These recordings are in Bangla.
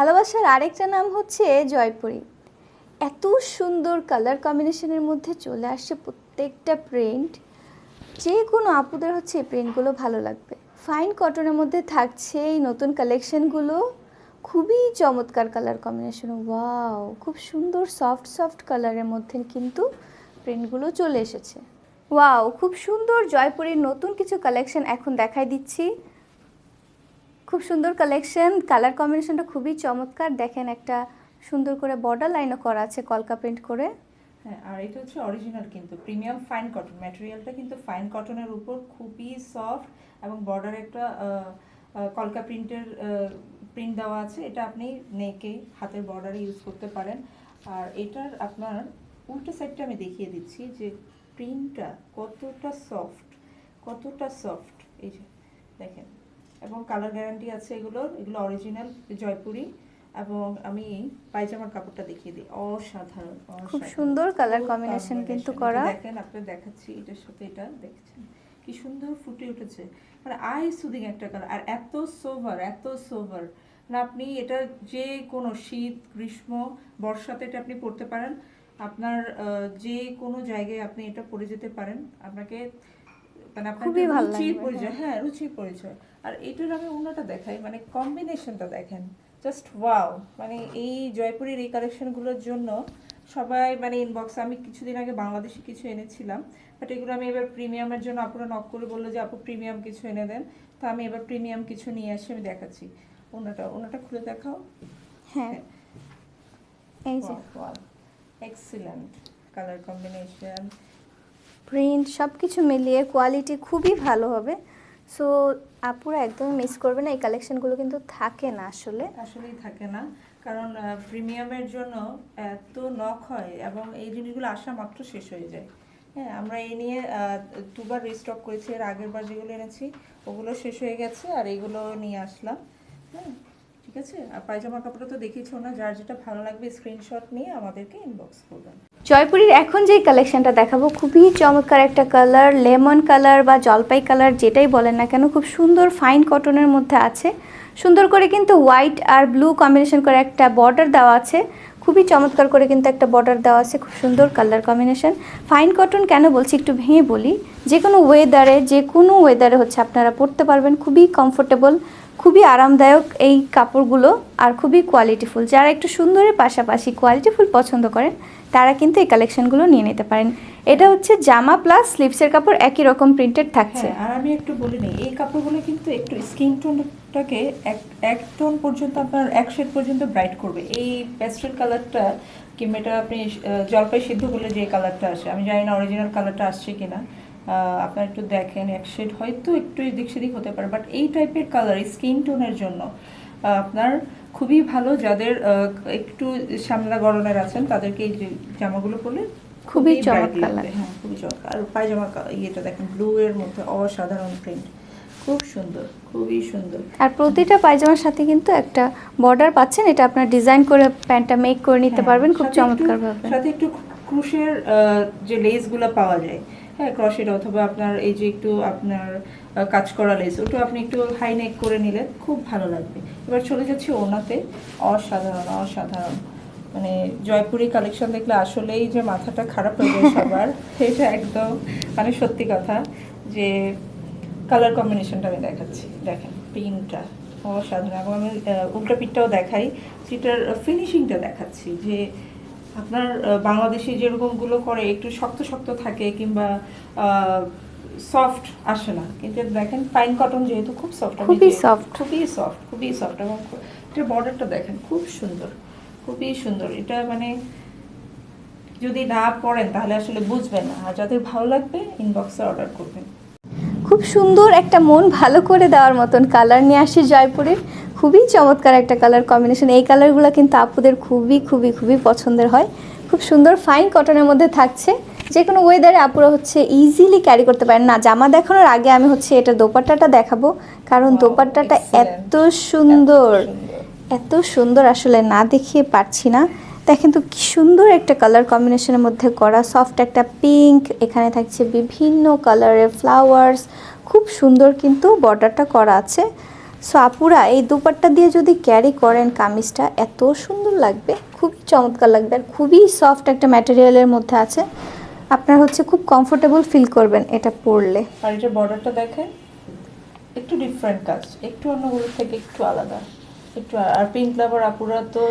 ভালোবাসার আরেকটা নাম হচ্ছে জয়পুরি। এত সুন্দর কালার কম্বিনেশনের মধ্যে চলে আসছে প্রত্যেকটা প্রিন্ট যে কোনো আপুদের হচ্ছে এই প্রিন্টগুলো ভালো লাগবে। ফাইন কটনের মধ্যে থাকছে এই নতুন কালেকশনগুলো খুবই চমৎকার কালার কম্বিনেশন ওয়াও খুব সুন্দর সফট সফট কালারের মধ্যে কিন্তু প্রিন্টগুলো চলে এসেছে। ওয়াও খুব সুন্দর জয়পুরীর নতুন কিছু কালেকশন এখন দেখাই দিচ্ছি। খুব সুন্দর কালেকশন কালার কম্বিনেশনটা খুবই চমৎকার। দেখেন একটা সুন্দর করে বর্ডার লাইনও করা আছে কলকা প্রিন্ট করে। হ্যাঁ আর এটা হচ্ছে অরিজিনাল কিন্তু। প্রিমিয়াম ফাইন কটন ম্যাটেরিয়ালটা কিন্তু ফাইন কটনের উপর খুবই সফট এবং বর্ডারে একটা কলকা প্রিন্টের প্রিন্ট দেওয়া আছে। এটা আপনি নেকে হাতের বর্ডারে ইউজ করতে পারেন। আর এটার আপনার উল্টো সাইডটা আমি দেখিয়ে দিচ্ছি যে প্রিন্টটা কতটা সফট কতটা সফট এই যে, দেখেন। এবং কালার গ্যারান্টি আছে এগুলোর এগুলো অরিজিনাল জয়পুরি এবং আমি পায়জামার কাপড়টা দেখিয়ে দিই। অসাধারণ খুব সুন্দর কালার কম্বিনেশন কিন্তু করা। দেখেন আপনার দেখাচ্ছি এটার সাথে এটা দেখছেন। কি সুন্দর ফুটে উঠেছে। মানে আই সুদিং একটা কালার আর এত সোভার এত সোভার মানে আপনি এটা যে কোনো শীত গ্রীষ্ম বর্ষাতে এটা আপনি পরতে পারেন। আপনার যে কোনো জায়গায় আপনি এটা পরে যেতে পারেন। আপনাকে খুবই ভালো রুচির পরিচয় হ্যাঁ। রুচির পরিচয়। আর এটার আমি অন্যটা দেখাই মানে কম্বিনেশনটা দেখেন। জাস্ট ওয়াও মানে এই জয়পুরের এই কালেকশনগুলোর জন্য সবাই মানে ইনবক্স আমি কিছুদিন আগে বাংলাদেশে কিছু এনেছিলাম বাট এগুলো আমি এবার প্রিমিয়ামের জন্য আপুরা নক করে বলল যে আপু প্রিমিয়াম কিছু এনে দেন। তো আমি এবার প্রিমিয়াম কিছু নিয়ে আসি আমি দেখাচ্ছি। ওনাটা ওনাটা খুলে দেখাও। হ্যাঁ। এই যে। এক্সিলেন্ট কালার কম্বিনেশন প্রিন্ট সব কিছু মিলিয়ে কোয়ালিটি খুবই ভালো হবে। সো আপুরা একদমই মিস করবে না, এই কালেকশনগুলো কিন্তু থাকে না আসলে। আসলেই থাকে না। কারণ প্রিমিয়ামের জন্য এত নখ হয় এবং এই জিনিসগুলো আসা মাত্র শেষ হয়ে যায়। হ্যাঁ আমরা এই নিয়ে দুবার রিস্টক করেছি, এর আগের বার যেগুলো এনেছি, ওগুলো শেষ হয়ে গেছে আর এইগুলো নিয়ে আসলাম। হ্যাঁ ঠিক আছে? আর পায়জামা কাপড়টা তো দেখিয়েছো না, যার যেটা ভালো লাগবে স্ক্রিনশট নিয়ে আমাদেরকে ইনবক্স করবেন। জয়পুরীর এখন যেই কালেকশনটা দেখাবো, খুবই চমৎকার একটা কালার লেমন কালার বা জলপাই কালার যেটাই বলেন না কেন, খুব সুন্দর ফাইন কটনের মধ্যে আছে। সুন্দর করে কিন্তু হোয়াইট আর ব্লু কম্বিনেশন করে একটা বর্ডার দেওয়া আছে। খুবই চমৎকার করে কিন্তু একটা বর্ডার দেওয়া আছে, খুব সুন্দর কালার কম্বিনেশন ফাইন কটন কেন বলছি একটু ভেঙে বলি, যে কোনো ওয়েদারে যে কোনো ওয়েদারে হচ্ছে, আপনারা পরতে পারবেন, খুবই কমফোর্টেবল খুবই আরামদায়ক এই কাপড়গুলো আর খুবই কোয়ালিটিফুল যারা একটু সুন্দরের পাশাপাশি কোয়ালিটিফুল পছন্দ করেন, তারা কিন্তু এই কালেকশনগুলো নিয়ে নিতে পারেন। এটা হচ্ছে জামা প্লাস স্লিভসের কাপড় একই রকম প্রিন্টেড থাকছে। হ্যাঁ আর আমি একটু বলে নিই, এই কাপড়গুলো কিন্তু একটু স্কিন টোনটাকে এক টোন পর্যন্ত আপনার এক শেড পর্যন্ত ব্রাইট করবে। এই প্যাস্টেল কালারটা কিংবা এটা আপনি জলপাই সিদ্ধ করলে যে কালারটা আসে, আমি জানি না অরিজিনাল কালারটা আসছে কিনা আপনারা একটু দেখেন এক শেড হয়তো একটু এদিক সেদিক হতে পারে বাট এই টাইপের কালার স্কিন টোনের জন্য আপনার খুবই ভালো যাদের একটু সামলা গরনের আছেন তাদেরকে এই জামাগুলো পরলে খুবই চমৎকার লাগে। হ্যাঁ খুবই চমৎকার। আর পায়জামা ইয়েটা দেখেন ব্লু এর মধ্যে অসাধারণ প্রিন্ট খুব সুন্দর খুবই সুন্দর। আর প্রতিটা পায়জামার সাথে কিন্তু একটা বর্ডার পাচ্ছেন এটা আপনার ডিজাইন করে প্যান্টটা মেক করে নিতে হ্যাঁ, পারবেন খুব চমৎকার ভাবে সাথে একটু ক্রুশের যে লেসগুলো পাওয়া যায় হ্যাঁ ক্রশের অথবা আপনার এই যে একটু আপনার কাজ করা লেস ওটা আপনি একটু হাই নেক করে নিলে খুব ভালো লাগবে। এবার চলে যাচ্ছি ওনাতে অসাধারণ অসাধারণ। মানে জয়পুরি কালেকশন দেখলে আসলেই যে মাথাটা খারাপ হয়ে যায় সবার, এটা একদম মানে সত্যি কথা যে কালার কম্বিনেশনটা আমি দেখাচ্ছি। দেখেন প্রিন্টটা অসাধারণ। এবং আমি উল্টা পিঠটাও দেখাই। যেটার ফিনিশিংটা দেখাচ্ছি যে আপনার বাংলাদেশে যেরকমগুলো করে একটু শক্ত শক্ত থাকে কিংবা সফট আসে না। কিন্তু দেখেন ফাইন কটন যেহেতু খুব সফট খুবই soft। খুবই সফট খুবই সফট এবং এটার বর্ডারটা দেখেন খুব সুন্দর খুবই সুন্দর। এটা মানে যদি না পড়েন তাহলে আসলে বুঝবেন না। আর যাদের ভালো লাগবে ইনবক্সে অর্ডার করবেন। খুব সুন্দর একটা মন ভালো করে দেওয়ার মতন কালার নিয়ে আসি জয়পুরের। খুবই চমৎকার একটা কালার কম্বিনেশন এই কালারগুলো কিন্তু আপুদের খুবই খুবই খুবই পছন্দের হয়। খুব সুন্দর ফাইন কটনের মধ্যে থাকছে। যে কোনো ওয়েদারে আপুরা হচ্ছে ইজিলি ক্যারি করতে পারেন। না জামা দেখানোর আগে আমি হচ্ছে এটা দোপাট্টাটা দেখাবো। কারণ দোপাট্টাটা এত সুন্দর এত সুন্দর। আসলে না দেখিয়ে পারছি না। দেখেন তো কি সুন্দর একটা কালার কম্বিনেশনের মধ্যে করা। সফট একটা পিঙ্ক এখানে থাকছে বিভিন্ন কালারের ফ্লাওয়ার্স খুব সুন্দর কিন্তু বর্ডারটা করা আছে। সো আপুরা, এই দুপাট্টা দিয়ে যদি ক্যারি করেন কামিজটা, এত সুন্দর লাগবে, খুবই চমৎকার লাগবে আর খুবই সফট একটা ম্যাটেরিয়ালের মধ্যে আছে। আপনার হচ্ছে খুব কমফোর্টেবল ফিল করবেন এটা পরলে। আর এটা বর্ডারটা দেখেন, একটু ডিফারেন্ট কাজ একটু অন্যগুলোর থেকে একটু আলাদা। একটু আর পিঙ্ক লাভার আপুরা তো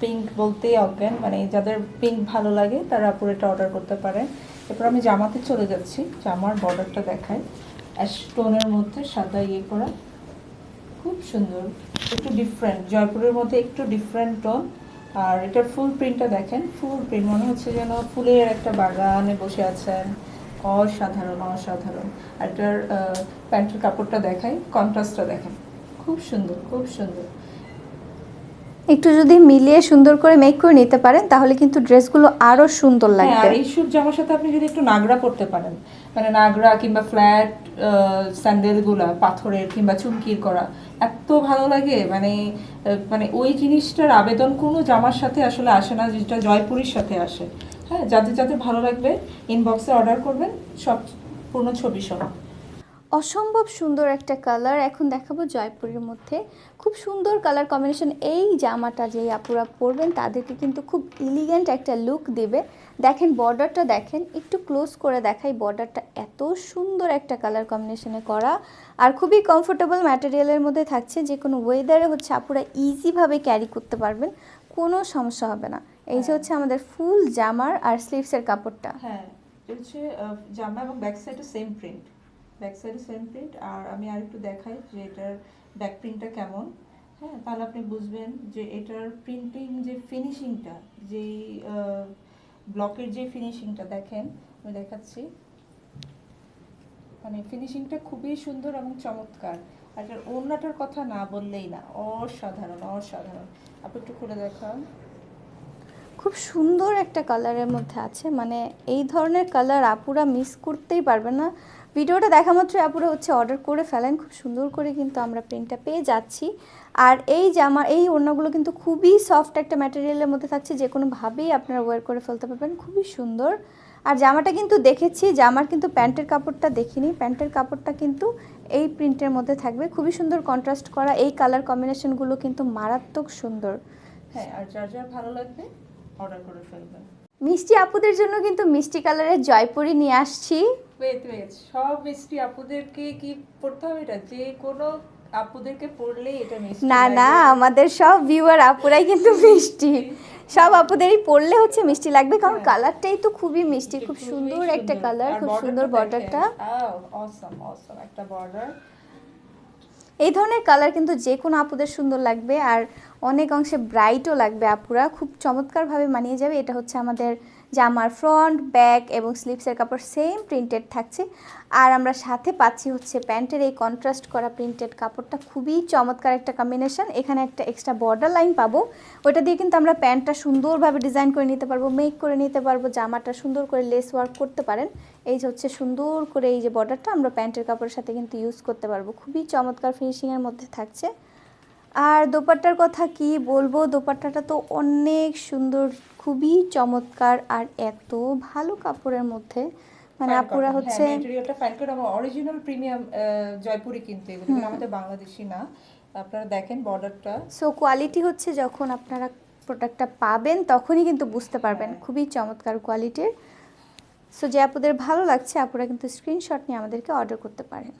পিঙ্ক বলতেই অজ্ঞান মানে যাদের পিঙ্ক ভালো লাগে, তারা আপুরা এটা অর্ডার করতে পারেন। এরপর আমি জামাতে চলে যাচ্ছি, জামার বর্ডারটা দেখাই। অ্যাশ টোনের মধ্যে সাদা ইয়ে করা। খুব সুন্দর, একটু ডিফারেন্ট জয়পুরের মধ্যে একটু ডিফারেন্ট টোন আর এটার ফুল প্রিন্টটা দেখেন ফুল প্রিন্ট মনে হচ্ছে যেন ফুলের একটা বাগানে বসে আছেন, অসাধারণ অসাধারণ। আর এটার প্যান্টের কাপড়টা দেখাই কন্ট্রাস্টটা দেখেন। খুব সুন্দর খুব সুন্দর। একটু যদি মিলিয়ে সুন্দর করে মেক করে নিতে পারেন তাহলে কিন্তু ড্রেসগুলো আরও সুন্দর হ্যাঁ আর লাগবে এই স্যুট জামার সাথে আপনি যদি একটু নাগরা পরতে পারেন মানে নাগরা কিংবা ফ্ল্যাট স্যান্ডেলগুলা পাথরের কিংবা চুমকির করা এত ভালো লাগে। মানে মানে ওই জিনিসটার আবেদন কোনো জামার সাথে আসলে আসে না যেটা জয়পুরীর সাথে আসে। হ্যাঁ যাদের যাদের ভালো লাগবে ইনবক্সে অর্ডার করবেন সব পূর্ণ ছবি সহ। অসম্ভব সুন্দর একটা কালার এখন দেখাবো জয়পুরের মধ্যে। খুব সুন্দর কালার কম্বিনেশন এই জামাটা যে আপুরা পরবেন তাদেরকে কিন্তু খুব ইলিগেন্ট একটা লুক দেবে। দেখেন বর্ডারটা দেখেন একটু ক্লোজ করে দেখাই বর্ডারটা এত সুন্দর একটা কালার কম্বিনেশনে করা। আর খুবই কমফোর্টেবল ম্যাটেরিয়ালের মধ্যে থাকছে যে কোনো ওয়েদারে হচ্ছে আপুরা ইজিভাবে ক্যারি করতে পারবেন কোনো সমস্যা হবে না। এই যে হচ্ছে আমাদের ফুল জামার আর স্লিভসের কাপড়টা। হ্যাঁ হচ্ছে জামা এবং ব্যাক সাইডে সেম প্রিন্ট ব্যাক সাইডে সেম প্রিন্ট আর আমি আরেকটু দেখাই যে এটার ব্যাক প্রিন্টটা কেমন। হ্যাঁ তাহলে আপনি বুঝবেন যে এটার প্রিন্টিং যে ফিনিশিংটা যেই ব্লকের যে ফিনিশিংটা দেখেন, আমি দেখাচ্ছি। মানে ফিনিশিংটা খুবই সুন্দর এবং চমৎকার। আর এটার ওড়নাটার কথা না বললেই না, অসাধারণ অসাধারণ। আপনি একটু খুলে দেখান। খুব সুন্দর একটা কালারের মধ্যে আছে। মানে এই ধরনের কালার আপুরা মিস করতেই পারবে না। ভিডিওটা দেখা মাত্রই আপুরা হচ্ছে অর্ডার করে ফেলেন। খুব সুন্দর করে কিন্তু আমরা প্রিন্টটা পেয়ে যাচ্ছি। আর এই জামা এই ওড়নাগুলো কিন্তু খুবই সফট একটা ম্যাটেরিয়ালের মধ্যে থাকছে, যে কোনোভাবেই আপনারা ওয়ার করে ফেলতে পারবেন। খুবই সুন্দর। আর জামাটা কিন্তু দেখেছি, জামার কিন্তু প্যান্টের কাপড়টা দেখিনি। প্যান্টের কাপড়টা কিন্তু এই প্রিন্টের মধ্যে থাকবে। খুবই সুন্দর কন্ট্রাস্ট করা এই কালার কম্বিনেশনগুলো কিন্তু মারাত্মক সুন্দর। হ্যাঁ আর যার যার ভালো লাগবে অর্ডার করে ফেলবেন। মিষ্টি আপুদের জন্য কিন্তু মিষ্টি কালারের জয়পুরি নিয়ে আসছি। ওয়েট ওয়েট সব মিষ্টি আপুদেরকে কি পড়তে হবে এটা? যে কোনো আপুদেরকে পড়লেই এটা মিষ্টি না না আমাদের সব ভিউয়ার আপুরাই কিন্তু মিষ্টি। সব আপুদেরই পড়লে হচ্ছে মিষ্টি লাগবে কারণ হ্যাঁ। কালারটাই তো খুবই মিষ্টি খুব সুন্দর একটা কালার খুব সুন্দর। বর্ডারটা awesome, awesome, একটা বর্ডার এই ধরনের কালার কিন্তু যে কোনো আপুদের সুন্দর লাগবে আর অনেক অংশে ব্রাইটও লাগবে আপুরা। খুব চমৎকারভাবে মানিয়ে যাবে। এটা হচ্ছে আমাদের জামার ফ্রন্ট ব্যাক এবং স্লিপসের কাপড় সেম প্রিন্টেড থাকছে। আর আমরা সাথে পাচ্ছি হচ্ছে প্যান্টের এই কন্ট্রাস্ট করা প্রিন্টেড কাপড়টা। খুবই চমৎকার একটা কম্বিনেশন এখানে একটা এক্সট্রা বর্ডার লাইন পাবো। ওটা দিয়ে কিন্তু আমরা প্যান্টটা সুন্দরভাবে ডিজাইন করে নিতে পারব মেক করে নিতে পারব, জামাটা সুন্দর করে লেস ওয়ার্ক করতে পারেন। এই যে হচ্ছে সুন্দর করে এই যে বর্ডারটা আমরা প্যান্টের কাপড়ের সাথে কিন্তু ইউজ করতে পারব। খুবই চমৎকার ফিনিশিংয়ের মধ্যে থাকছে। আর দোপাট্টার কথা কি বলব? দোপাট্টাটা তো অনেক সুন্দর খুবই চমৎকার আর এত ভালো কাপড়ের মধ্যে। মানে আপুরা হচ্ছে ফাইন করে আমার অরিজিনাল প্রিমিয়াম জয়পুরি কিন্তু এগুলো। এগুলো আমাদের বাংলাদেশি না। আপনারা দেখেন বর্ডারটা সো কোয়ালিটি হচ্ছে যখন আপনারা প্রোডাক্টটা পাবেন তখনই কিন্তু বুঝতে পারবেন। হ্যাঁ। খুবই চমৎকার কোয়ালিটির সো যে আপুদের ভালো লাগছে আপুরা কিন্তু স্ক্রিনশট নিয়ে আমাদেরকে অর্ডার করতে পারেন।